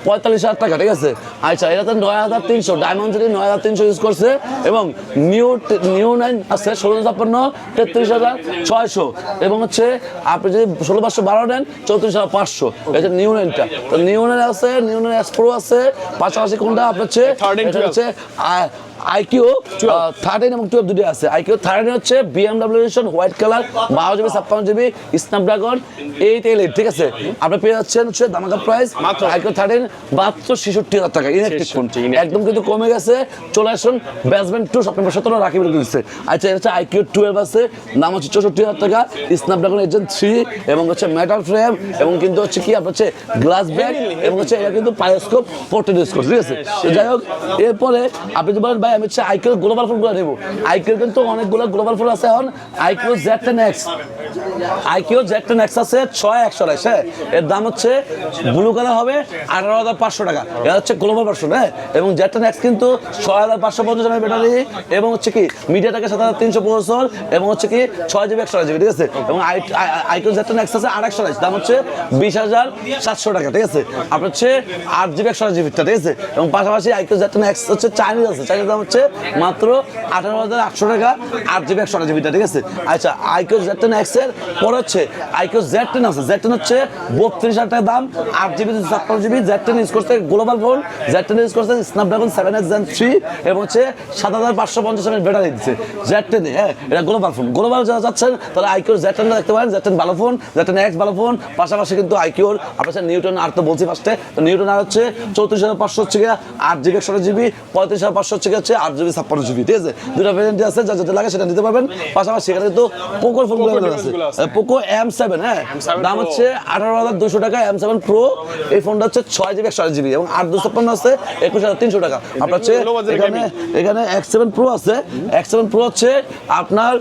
[SPEAKER 1] পঁয়তাল্লিশ হাজার টাকা ঠিক আছে? আচ্ছা এটাতে নয় হাজার তিনশো ডায়মন্ড সিটি নয় হাজার তিনশো ইউজ করছে এবং নিউ নিউ নাইন আছে ষোলো ছাপ্পান্ন তেত্রিশ হাজার ছয়শো। এবং হচ্ছে আপনি যদি ষোলো পাঁচশো বারো নেন চৌত্রিশ হাজার পাঁচশো। এটা নিউ নাইনটা তো নিউ নাইন আছে নিউ নাইন এক্স প্রো আছে পাশাপাশি কোনটা? আপনার হচ্ছে
[SPEAKER 2] 13,
[SPEAKER 1] এটা হচ্ছে আইকিউ থার্টিন এবং টুয়েলভ দুটি আছে। আইকিউ থার্টিন হচ্ছে বিএমডাব্লিউ এডিশন হোয়াইট কালার বারো জিবি ছাপ্পান্ন জিবি স্ন্যাপড্রাগন এইট ঠিক আছে? আপনি পেয়ে যাচ্ছেন হচ্ছে দামাকা প্রাইস। আইকিউ থার্টিন মাত্র ছেষট্টি হাজার টাকা ইলেকট্রিক ফোন একদম কিন্তু কমে গেছে। চলে আসুন ব্যাসমেন্ট টু সতেরো রাখি দিচ্ছে আচ্ছা এটা হচ্ছে আইকিউ টুয়েলভ আছে দাম হচ্ছে চৌষট্টি হাজার টাকা স্ন্যাপড্রাগন এজেন থ্রি এবং হচ্ছে মেটাল ফ্রেম এবং কিন্তু হচ্ছে কি আপনার হচ্ছে গ্লাস ব্যাগ এবং হচ্ছে এটা কিন্তু পায়োস্কোপ পোর্ট্রেট ইউজ করছে ঠিক আছে? যাই হোক এরপরে আপনি যদি বলেন ভাই আমি হচ্ছে আইকিউ গ্লোবাল ফোনগুলো নেব আইকিউ কিন্তু অনেকগুলো গ্লোবাল ফোন আছে এখন। IQOO Z ten X iQOO Z আছে ছয় একশো আড়াইশ হ্যাঁ? এর দাম হচ্ছে ব্লু কালার হবে আঠারো হাজার পাঁচশো টাকা। এটা হচ্ছে গ্লোবাল ভার্সন হ্যাঁ? এবং জেড টেন কিন্তু ছয় হাজার পাঁচশো পঞ্চাশ এমএর ব্যাটারি এবং হচ্ছে কি মিডিয়া সাত হাজার তিনশো প্রসেসর এবং হচ্ছে কি ছয় জিবি একশো জিবি ঠিক আছে? এবং আইকিউ জেড টেন আছে আট একশো দাম হচ্ছে বিশ হাজার সাতশো টাকা, ঠিক আছে? আপনার হচ্ছে আট জিবি একশো জিবিটা ঠিক আছে? এবং পাশাপাশি আইকিউ জেড টেন হচ্ছে চাইনিজ আছে। চাইনিজ দাম হচ্ছে মাত্র আঠারো হাজার আটশো টাকা আট জিবি একশো জিবিটা, ঠিক আছে? আচ্ছা আইকিউ জেড টেন এক্সের, পরে হচ্ছে আইকিউ জেড টেন আছে। জেড টেন হচ্ছে বত্রিশ হাজার টাকা দাম, আট জিবি ছাপ্পান্ন জিবি। জেড টেন ইউজ করছে global phone Z ten use করছে Snapdragon seven X gen three এবং হচ্ছে সাত হাজার পাঁচশো পঞ্চাশ এমএর ব্যাটারি দিচ্ছে। জেড টেনে হ্যাঁ এটা গ্লোবাল ফোন গ্লোবাল যারা যাচ্ছেন তাহলে আইকিউর জেড টেনটা দেখতে পারেন। জেড টেন ভালো ফোন জেড টেন এক্স ভালো ফোন পাশাপাশি কিন্তু আইকিউর। আপনার নিউটন আর তো বলছি ফার্স্টে তো নিউটন আর হচ্ছে চৌত্রিশ হাজার পাঁচশো হচ্ছে আট জিবি একশো জিবি, পঁয়ত্রিশ হাজার পাঁচশো হচ্ছে হচ্ছে আট জিবি ছাপ্পান্ন জিবি ঠিক আছে? দুটো ভ্যারিয়েন্ট আছে যা যেটা লাগে সেটা নিতে পারবেন। পাশাপাশি এখানে কিন্তু পোকোর ফোনগুলো আছে। পোকো এম সেভেন হ্যাঁ? দাম হচ্ছে আঠারো হাজার দুশো টাকা এম সেভেন প্রো এই ফোনটা হচ্ছে ছয় জিবি একশো জিবি এবং আট দুশো ছাপ্পান্ন আছে একুশ হাজার তিনশো টাকা। আপনার হচ্ছে এখানে এখানে এক্স সেভেন প্রো আছে। এক্স সেভেন প্রো হচ্ছে আপনার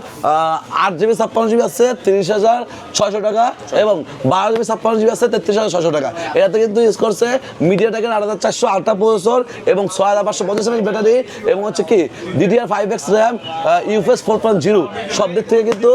[SPEAKER 1] আট জিবি ছাপ্পান্ন জিবি আছে তিরিশ হাজার ছয়শো টাকা এবং বারো জিবি ছাপ্পান্ন জিবি আছে তেত্রিশ হাজার ছয়শো টাকা। এটাতে কিন্তু ইউজ করছে মিডিয়া টেকের আট হাজার চারশো আটটা প্রসেসর এবং ছয় হাজার পাঁচশো পঞ্চাশ ব্যাটারি এবং হচ্ছে কি DDR five X RAM US four point zero সব দিক থেকে কিন্তু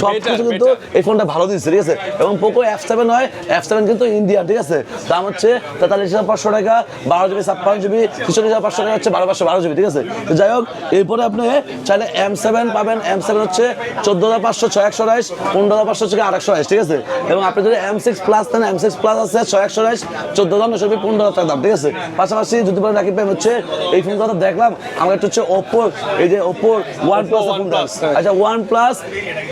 [SPEAKER 1] সব কিছু কিন্তু এই ফোনটা ভালো দিচ্ছে ঠিক আছে? এবং পোকো এফ সেভেন হয় এফ সেভেন কিন্তু ইন্ডিয়া ঠিক আছে? দাম হচ্ছে তেতাল্লিশ হাজার পাঁচশো টাকা বারো জিবি ছাপ্পান্ন জিবি ছেচল্লিশ হাজার পাঁচশো টাকা হচ্ছে বারো পাঁচশো বারো জিবি ঠিক আছে? তো যাই হোক এরপরে আপনি চাইলে এম সেভেন পাবেন এম সেভেন হচ্ছে চোদ্দ হাজার পাঁচশো ছয় একশো রাইস পনেরো হাজার পাঁচশো থেকে আটশো রাইস ঠিক আছে? এবং আপনি যদি এম সিক্স প্লাস নেন এম সিক্স প্লাস আছে ছয় একশো রাইস চোদ্দ হাজার নশো পনেরো হাজার টাকা দাম ঠিক আছে? পাশাপাশি যদি বলে রাখি হচ্ছে এই ফোন কথা দেখলাম আমার একটা হচ্ছে ওপোর এই যে ওপোর ওয়ান প্লাস। আচ্ছা ওয়ান প্লাস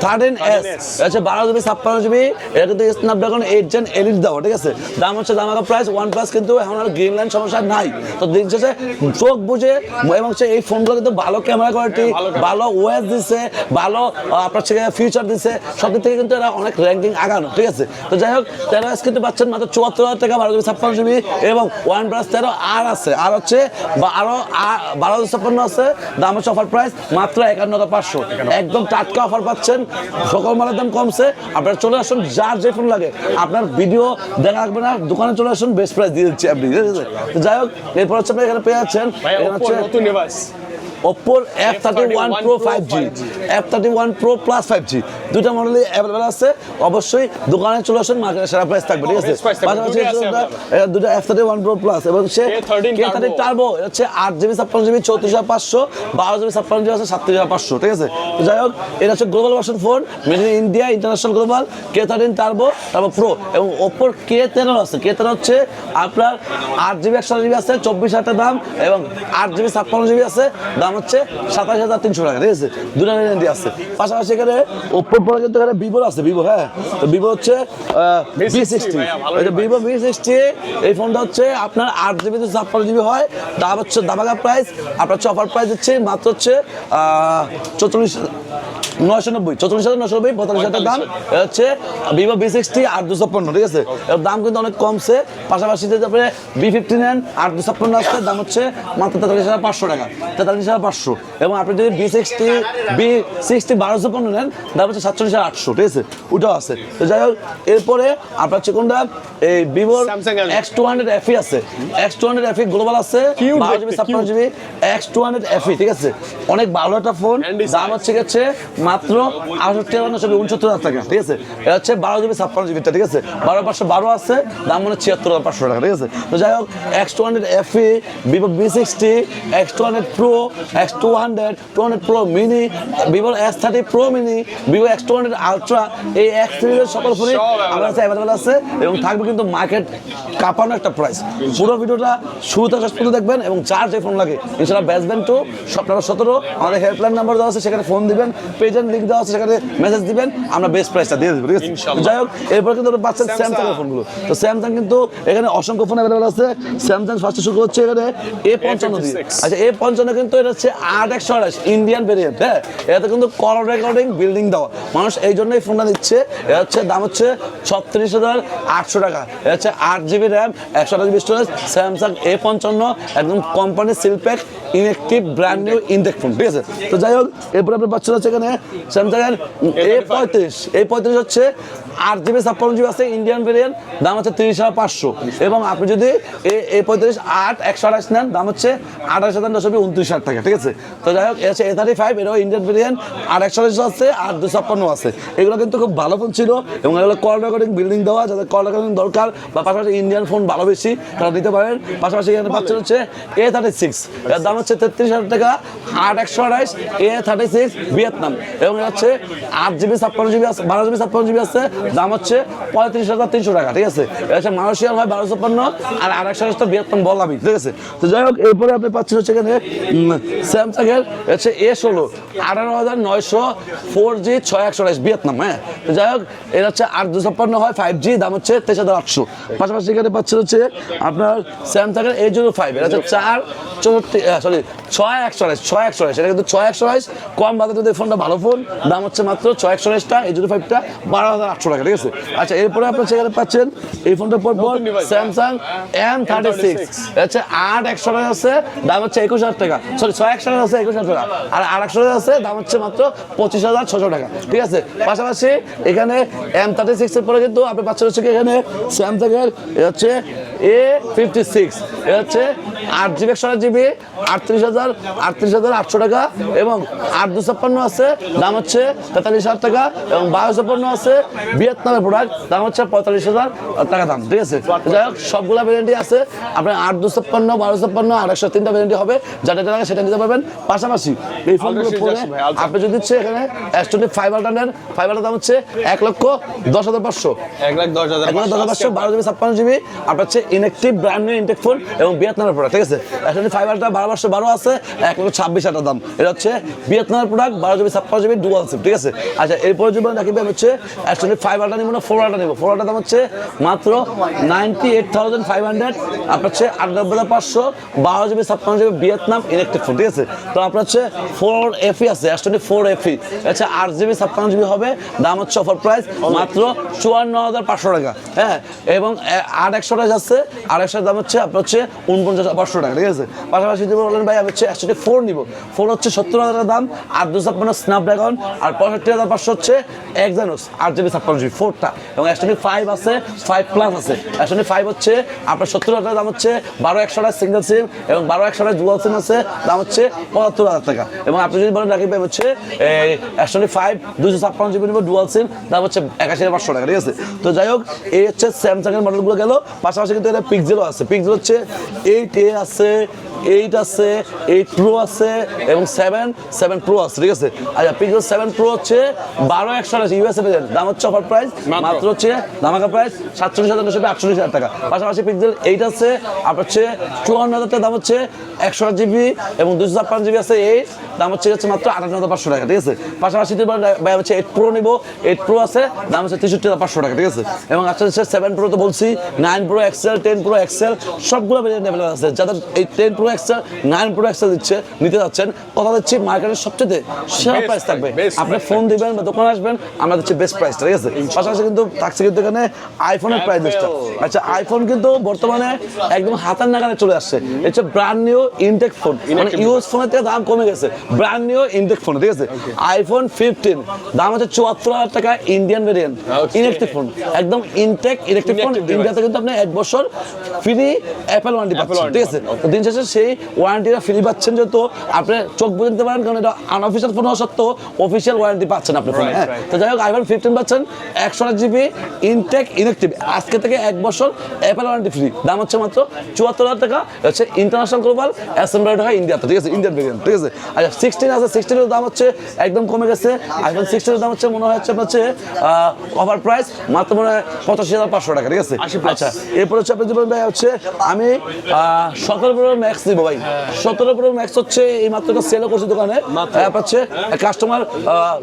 [SPEAKER 1] থার্টিন এস আচ্ছা বারো জিবি ছাপ্পান্ন জিবি এটা কিন্তু স্ন্যাপড্রাগন এইট জেন এলিট দেওয়া ঠিক আছে? দাম হচ্ছে দাম প্রাইস ওয়ান প্লাস কিন্তু এখন আর গ্রিন লাইন সমস্যা নাই। তো দিন শেষে চোখ বুঝে এবং হচ্ছে এই ফোনগুলো কিন্তু ভালো ক্যামেরা কোয়ালিটি ভালো ওয়েস দিচ্ছে ভালো আপনার হচ্ছে ফিউচার দিচ্ছে সব দিক থেকে কিন্তু এরা অনেক র্যাঙ্কিং আগানো ঠিক আছে? তো যাই হোক তেরো এস কিন্তু পাচ্ছেন মাত্র চুয়াত্তর হাজার টাকা বারো জিবি ছাপ্পান্ন জিবি এবং ওয়ান প্লাস তেরো আর আছে। আর হচ্ছে বা আরও আর- বারো ছাপ্পান্ন আছে। দাম হচ্ছে অফার প্রাইস মাত্র একান্ন হাজার পাঁচশো। একদম টাটকা অফার পাচ্ছেন। সকল মালের দাম কমছে। আপনারা চলে আসুন যার যে ফোন লাগে। আপনার ভিডিও দেখা লাগবে না। দোকানে চলে আসুন বেস্ট প্রাইস দিয়ে দিচ্ছি আপনি। যাই হোক এরপর হচ্ছে আপনি এখানে পেয়ে যাচ্ছেন। এখানে হচ্ছে ওপ্পোর F thirty one pro five G F thirty one pro plus five G দুটা মডেলই অ্যাভেলেবেল আছে। অবশ্যই দোকানে চলে আসুন মার্কেটে সেরা প্রাইস থাকবে ঠিক আছে? পাশাপাশি দুটা- F thirty one pro plus এবং সে কে থার্টি টার্বো হচ্ছে আট জিবি ছাপ্পান্ন জিবি চৌত্রিশ হাজার পাঁচশো বারো জিবি ছাপ্পান্ন জিবি আছে সাতত্রিশ হাজার পাঁচশো ঠিক আছে? যাই হোক এটা হচ্ছে global version phone made in India international global K thirteen turbo তারপর প্রো এবং ওপ্পোর কে তেরো আছে। কে তেরো হচ্ছে আপনার আট জিবি একশো জিবি আছে চব্বিশ হাজার দাম এবং আট জিবি ছাপ্পান্ন জিবি আছে। দাম হচ্ছে সাতাশ হাজার তিনশো টাকা ঠিক আছে? দুটা ভ্যারিয়েন্টই আছে। পাশাপাশি এখানে ওপো পরে কিন্তু এখানে ভিভোর আছে ভিভো হ্যাঁ? তো ভিভো হচ্ছে B sixty Vivo B sixty এই ফোনটা হচ্ছে আপনার আট জিবি তো ছাপ্পান্ন জিবি হয়। দাম হচ্ছে দামাগা প্রাইস আপনার হচ্ছে অফার প্রাইস হচ্ছে মাত্র হচ্ছে চৌচল্লিশ নয়শো নব্বই চৌচল্লিশ হাজার নব্বই পঁয়তাল্লিশ হাজার দাম। হচ্ছে ভিভো বি সিক্সটি আট দুশো পনেরো ঠিক আছে? এর দাম কিন্তু অনেক কমছে। পাশাপাশি আপনি বি ফিফটি নেন আট দুশো পনেরো আসছে দাম হচ্ছে মাত্র তেতাল্লিশ হাজার পাঁচশো টাকা। তেতাল্লিশ হাজার পাঁচশো। এবং আপনি যদি বি সিক্সটি বি সিক্সটি বারোশো পনেরো নেন দাম হচ্ছে সাতচল্লিশ হাজার আটশো ঠিক আছে? ওটাও আছে। তো যাই হোক এরপরে আপনার হচ্ছে কোনটা? এই ভিভোর এক্স টু হান্ড্রেড এফি আছে। X two hundred FE global আছে বারো জিবি ছাপ্পান্ন GB X two hundred FE ঠিক আছে? অনেক ভালো একটা ফোন দাম হচ্ছে গেছে মাত্র আটষট্টি হাজার নশো উনসত্তর হাজার টাকা ঠিক আছে? এটা হচ্ছে বারো জিবি ছাপ্পান্ন জিবিটা ঠিক আছে? বারো পাঁচশো বারো আছে দাম মানে ছিয়াত্তর হাজার পাঁচশো টাকা ঠিক আছে? তো যাই হোক X two hundred FE Vivo B sixty X two hundred pro X two hundred two hundred pro mini Vivo S thirty pro mini Vivo X two hundred ultra এই এক্স সিরিজের সকল ফোনই আমার কাছে অ্যাভেলেবেল আছে এবং থাকবে কিন্তু মার্কেট কাঁপানো একটা প্রাইস পুরো ভিডিওটা শুরু থেকে শেষ পর্যন্ত দেখবেন এবং যার যে ফোন লাগে ইনশাল্লাহ ব্যাস ব্যান্ড টু সব সতেরো আমাদের হেল্পলাইন নাম্বার দেওয়া আছে সেখানে ফোন দিবেন পেজের লিঙ্ক দেওয়া আছে সেখানে মেসেজ দিবেন আমরা বেস্ট প্রাইসটা দিয়ে দেবো ঠিক আছে? যাই হোক এরপর কিন্তু আপনি পাচ্ছেন স্যামসাং এর ফোনগুলো তো স্যামসাং কিন্তু এখানে অসংখ্য ফোন অ্যাভেলেবেল আছে। স্যামসাং ফার্স্টে শুরু হচ্ছে এখানে এ পঞ্চান্ন দিয়ে। আচ্ছা এ পঞ্চান্ন কিন্তু এটা হচ্ছে আট একশো আঠাশ ইন্ডিয়ান ভেরিয়েন্ট হ্যাঁ? এটাতে কিন্তু কল রেকর্ডিং বিল্ডিং দেওয়া। মানুষ এই জন্যই ফোনটা নিচ্ছে। এটা হচ্ছে দাম হচ্ছে ছত্রিশ হাজার আটশো টাকা। এটা হচ্ছে আট জিবি র্যাম একশো আঠাশ জিবি স্টোরেজ স্যামসাং এ পঞ্চান্ন একদম কোম্পানির seal pack inactive brand new intact phone ঠিক আছে? তো যাই হোক এরপরে আপনি পাচ্ছেন হচ্ছে এখানে স্যামসাং এর এ পঁয়ত্রিশ। এই পঁয়ত্রিশ হচ্ছে আট জিবি ছাপ্পান্ন জিবি আছে ইন্ডিয়ান ভেরিয়েন্ট দাম হচ্ছে তিরিশ হাজার পাঁচশো। এবং আপনি যদি এ- এই পঁয়ত্রিশ আট একশো আঠাশ নেন দাম হচ্ছে আঠাশ হাজার নশো উনত্রিশ হাজার টাকা ঠিক আছে? তো যাই হোক এ হচ্ছে এ থার্টি ফাইভ এটাও ইন্ডিয়ান ভেরিয়েন্ট আর একশো আঠাশ আছে আর দুশো ছাপ্পান্ন আছে। এগুলো কিন্তু খুব ভালো ফোন ছিল এবং এগুলো কল রেকর্ডিং বিল্ডিং দেওয়া যাদের কল রেকর্ডিং দরকার বা পাশাপাশি ইন্ডিয়ান ফোন ভালো বেশি তারা নিতে পারেন। পাশাপাশি এখানে পাচ্ছেন হচ্ছে এ থার্টি সিক্স এর দাম হচ্ছে তেত্রিশ হাজার টাকা আট একশো আঠাশ এ থার্টি সিক্স ভিয়েতনাম এবং হচ্ছে আট জিবি, ছাপ্পান্ন জিবি আছে, বারো জিবি, ছাপ্পান্ন জিবি আছে। দাম হচ্ছে পঁয়ত্রিশ হাজার তিনশো টাকা, ঠিক আছে? এটা মালয়েশিয়ার হয় বারো ছাপ্পান্ন, আর আর একশো তো ভিয়েতনাম বললামই ঠিক আছে? তো যাই হোক, এরপরে আপনি পাচ্ছেন হচ্ছে এখানে স্যামসাং এর হচ্ছে এ ষোলো, আঠারো হাজার নয়শো ফোর জি ছয় একশো আঠাশ, ভিয়েতনাম হ্যাঁ? তো যাই হোক এটা হচ্ছে আট দুশো ছাপ্পান্ন হয় ফাইভ জি দাম হচ্ছে তেইশ হাজার আটশো। পাশাপাশি এখানে পাচ্ছেন হচ্ছে আপনার স্যামসাং এর এ জিরো ফাইভ এটা হচ্ছে চার চৌষট্টি সরি ছয় একশো আঠাশ ছয় একশো আঠাশ এটা কিন্তু ছয় একশো আঠাশ কম বাজেট যদি ফোনটা ভালো ফোন দাম হচ্ছে মাত্র ছয় একশো আঠাশটা এই জিরো ফাইভটা বারো হাজার আটশো টাকা ঠিক আছে? আচ্ছা এরপরে আপনার সেখানে পাচ্ছেন এই ফোনটা পর পর স্যামসাং এম থার্টি সিক্স হচ্ছে আট একশো টাকা আছে দাম হচ্ছে একুশ হাজার টাকা। সরি ছয় একশো টাকা আছে একুশ হাজার টাকা। আর আর একশো টাকা আছে দাম হচ্ছে মাত্র পঁচিশ হাজার ছশো টাকা ঠিক আছে? পাশাপাশি এখানে এম থার্টি সিক্সের পরে কিন্তু আপনি পাচ্ছেন হচ্ছে এখানে স্যামসাং এর হচ্ছে এ ফিফটি সিক্স হচ্ছে আট জিবি একশো জিবি আটত্রিশ হাজার আটত্রিশ হাজার আটশো টাকা এবং আট দু ছাপ্পান্ন আছে। দাম হচ্ছে তেতাল্লিশ হাজার টাকা এবং বারো ছাপ্পান্ন আছে। ভিয়েতনামের প্রোডাক্ট দাম হচ্ছে পঁয়তাল্লিশ হাজার টাকা দাম ঠিক আছে? যাই হোক সবগুলা ভ্যারেন্টি আছে। আপনার আট দু ছাপ্পান্ন বারো ছাপ্পান্ন আর একশো তিনটা ভ্যারেন্টি হবে। যেটা লাগে সেটা নিতে পারবেন। পাশাপাশি এই ফোনগুলো
[SPEAKER 2] Ultra।
[SPEAKER 1] আপনি যদি হচ্ছে এখানে এস টোয়েন্টি ফাইভ আল্ট্রা নেন ফাইভ আল্ট্রা দাম হচ্ছে এক লক্ষ দশ হাজার পাঁচশো।
[SPEAKER 2] এক লাখ দশ হাজার
[SPEAKER 1] দশ হাজার পাঁচশো বারো জিবি ছাপ্পান্ন জিবি। আপনার হচ্ছে inactive brand new intact phone এবং ভিয়েতনামের প্রোডাক্ট ঠিক আছে? একশো ফাইভ আল্ট্রা বারো পাঁচশো বারো আছে। এক লক্ষ ছাব্বিশ হাজার দাম। এটা হচ্ছে ভিয়েতনামের প্রোডাক্ট বারো জিবি ছাপ্পান্ন জিবি ডুয়াল সিম ঠিক আছে? আচ্ছা এরপরে যদি রাখি আমি হচ্ছে একশো ফাইভ আল্ট্রা নিব না ফোর আল্ট্রা নিব। ফোর আল্ট্রা দাম হচ্ছে মাত্র ninety eight thousand five hundred আপনার হচ্ছে আটানব্বই হাজার পাঁচশো, বারো জিবি ছাপ্পান্ন জিবি ভিয়েতনাম ইলেকট্রিক ফোন ঠিক আছে? তো আপনার হচ্ছে ফোর এফি আছে এস ফোর এফি আচ্ছা আট জিবি ছাপ্পান্ন জিবি হবে, দাম হচ্ছে অফার প্রাইস মাত্র চুয়ান্ন হাজার পাঁচশো টাকা হ্যাঁ? এবং আট একশো টাকা আছে আর একশো দাম হচ্ছে আপনার হচ্ছে উনপঞ্চাশ পাঁচশো টাকা, ঠিক আছে? পাশাপাশি যদি বলেন ভাই, আমি হচ্ছে টোয়েন্টি ফোর নিব। ফোন হচ্ছে সত্তর হাজার দাম, আর দুশো ছাপ্পান্ন স্ন্যাপড্রাগন আর পঁয়ষট্টি হাজার পাঁচশো হচ্ছে এক্সানোস আট জিবি ছাপ্পান্ন জিবি ফোরটা এবং টোয়েন্টি ফাইভ আছে ফাইভ প্লাস আছে। টোয়েন্টি ফাইভ হচ্ছে, আপনার সত্তর হাজার দাম হচ্ছে বারো একশোটা সিঙ্গেল সিম এবং বারো একশোটা ডুয়াল সিম আছে, দাম হচ্ছে পঁচাত্তর হাজার টাকা। এবং আপনি যদি বলেন রাখি ভাই হচ্ছে টোয়েন্টি ফাইভ দুশো ছাপ্পান্ন জিবি নিব ডুয়াল সিম দাম হচ্ছে একাশি হাজার পাঁচশো টাকা, ঠিক আছে? তো যাই হোক, এই হচ্ছে স্যামসাং এর মডেলগুলো গেল পাশাপাশি কিন্তু এটা পিক্সেলও আছে। পিক্সেল হচ্ছে এইট এ আছে এইট আছে এইট প্রো আছে এবং সেভেন সেভেন প্রো আছে ঠিক আছে? আচ্ছা পিক্সেল সেভেন প্রো হচ্ছে বারো একশো আঠাশ ইউএসএ ভেরিয়েন্ট দাম হচ্ছে অফার প্রাইস
[SPEAKER 2] মাত্র।
[SPEAKER 1] মাত্র হচ্ছে ধামাকা প্রাইস সাতচল্লিশ হাজার নশো আটচল্লিশ হাজার টাকা। পাশাপাশি পিক্সেল এইট আছে আপনার হচ্ছে চুয়ান্ন হাজার টাকা দাম হচ্ছে একশো আট জিবি এবং দুশো ছাপ্পান্ন জিবি আছে এইট দাম হচ্ছে হচ্ছে মাত্র আটান্ন হাজার পাঁচশো টাকা ঠিক আছে? পাশাপাশি ভাই হচ্ছে এইট প্রো নিবো। এইট প্রো আছে দাম হচ্ছে তেষট্টি হাজার পাঁচশো টাকা ঠিক আছে? এবং আচ্ছা হচ্ছে সেভেন প্রো তো বলছি nine pro XL ten pro XL সবগুলো ভেরিয়েন্ট অ্যাভেলেবল আছে। যাদের এই ten pro XL nine pro XL দিচ্ছে নিতে যাচ্ছেন কথা দিচ্ছি মার্কেটের সবচেয়ে সেরা প্রাইস থাকবে। আপনি ফোন দিবেন বা দোকানে আসবেন আমরা দিচ্ছি বেস্ট প্রাইস ঠিক আছে? পাশাপাশি কিন্তু থাকছে কিন্তু এখানে আইফোনের প্রাইস লিস্টটা আচ্ছা আইফোন কিন্তু বর্তমানে একদম হাতার নাগালে চলে আসছে। এটা ব্র্যান্ড নিউ ইনটেক ফোন মানে ইউজ ফোনের থেকে দাম কমে গেছে। ব্র্যান্ড নিউ ইনটেক ফোন ঠিক আছে? আইফোন ফিফটিন দাম হচ্ছে চুয়াত্তর হাজার টাকা ইন্ডিয়ান ভেরিয়েন্ট ইলেকট্রিক ফোন একদম ইনটেক ইলেকট্রিক ফোন ইন্ডিয়াতে কিন্তু আপনি এক বছর ফ্রি অ্যাপেল ওয়ারেন্টি পাচ্ছেন ঠিক আছে? তো দিন শেষে সেই ওয়ারেন্টিটা ফ্রি পাচ্ছেন যেহেতু আপনি চোখ বুঝে নিতে পারেন কারণ এটা আনঅফিসিয়াল ফোন হওয়া সত্ত্বেও অফিসিয়াল ওয়ারেন্টি পাচ্ছেন আপনি ফোনে হ্যাঁ? তো যাই হোক আইফোন ফিফটিন পাচ্ছেন একশো আট জিবি ইনটেক ইনেকটিভ আজকে থেকে এক বছর অ্যাপেল ওয়ারেন্টি ফ্রি দাম হচ্ছে মাত্র চুয়াত্তর হাজার টাকা হচ্ছে ইন্টারন্যাশনাল গ্লোবাল অ্যাসেম্বলি টাকা ইন্ডিয়াতে ঠিক আছে? ইন্ডিয়ান ভেরিয়েন্ট ঠিক আছে? আচ্ছা সিক্সটিন আছে সিক্সটিনের দাম হচ্ছে একদম কমে গেছে। আইফোন সিক্সটিনের দাম হচ্ছে মনে হয় হচ্ছে আপনার হচ্ছে ওভার প্রাইস মাত্র মনে হয় পঁচাশি হাজার পাঁচশো টাকা ঠিক আছে? আচ্ছা এরপর হচ্ছে আপনি জীবন ভাই হচ্ছে আমি সতেরো প্রো ম্যাক্স দিব ভাই। সতেরো প্রো ম্যাক্স হচ্ছে এই মাত্র সেলও করছি দোকানে।
[SPEAKER 2] মাত্র।
[SPEAKER 1] হচ্ছে কাস্টমার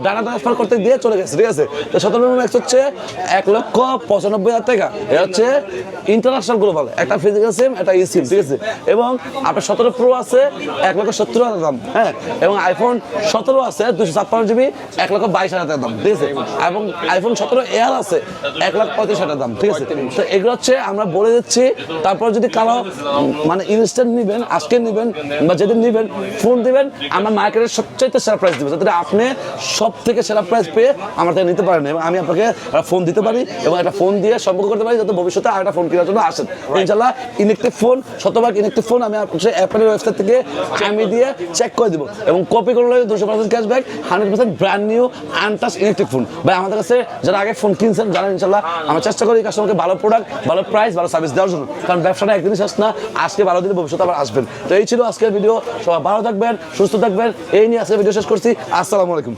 [SPEAKER 1] ডাটা ট্রান্সফার করতে দিয়ে চলে গেছে ঠিক আছে? তো সতেরো প্রো ম্যাক্স হচ্ছে এক লক্ষ পঁচানব্বই হাজার টাকা। এটা হচ্ছে ইন্টারন্যাশনাল গ্লোবাল একটা ফিজিক্যাল সিম একটা ই সিম ঠিক আছে? এবং আপনার সতেরো প্রো আছে এক লক্ষ সত্তর হাজার দাম হ্যাঁ? এবং আইফোন সতেরো আছে দুশো ছাপ্পান্ন জিবি এক লক্ষ বাইশ হাজার টাকা দাম, ঠিক আছে? এবং আইফোন সতেরো এয়ার আছে, এক লাখ পঁয়ত্রিশ হাজার দাম, ঠিক আছে? তো এগুলো হচ্ছে আমরা বলে দিচ্ছি, তারপর যদি কারও মানে ইনস্ট্যান্ট নেবেন, আজকে নেবেন, বা যেদিন নেবেন ফোন দিবেন, আমরা মার্কেটের সবচাইতে সেরা প্রাইস দেবো, যাতে আপনি সব থেকে সেরা প্রাইস পেয়ে আমার থেকে নিতে পারেন এবং আমি আপনাকে ফোন দিতে পারি এবং একটা ফোন দিয়ে সম্পর্ক করতে পারি, যাতে ভবিষ্যতে আর একটা ফোন কেনার জন্য আসেন। ইনশাল্লাহ ইনেকটিভ ফোন শতভাগ ইনেকটিভ ফোন আমি অ্যাপেলের ওয়েবসাইট থেকে আমি দিয়ে চেক করে দিব। এবং কপি করলে দুশো percent cashback hundred percent brand new untouched electric phone ভাই, আমাদের কাছে যারা আগে ফোন কিনছেন জানেন ইনশাল্লাহ আমরা চেষ্টা করি কাস্টমারকে ভালো প্রোডাক্ট ভালো প্রাইস ভালো সার্ভিস দেওয়ার জন্য। কারণ ব্যবসাটা একদিনই শেষ না, আজকে ভালো দিনে ভবিষ্যতে আবার আসবেন। তো এই ছিল আজকের ভিডিও সবাই ভালো থাকবেন, সুস্থ থাকবেন। এই নিয়ে আজকে ভিডিও শেষ করছি। আসসালামু আলাইকুম।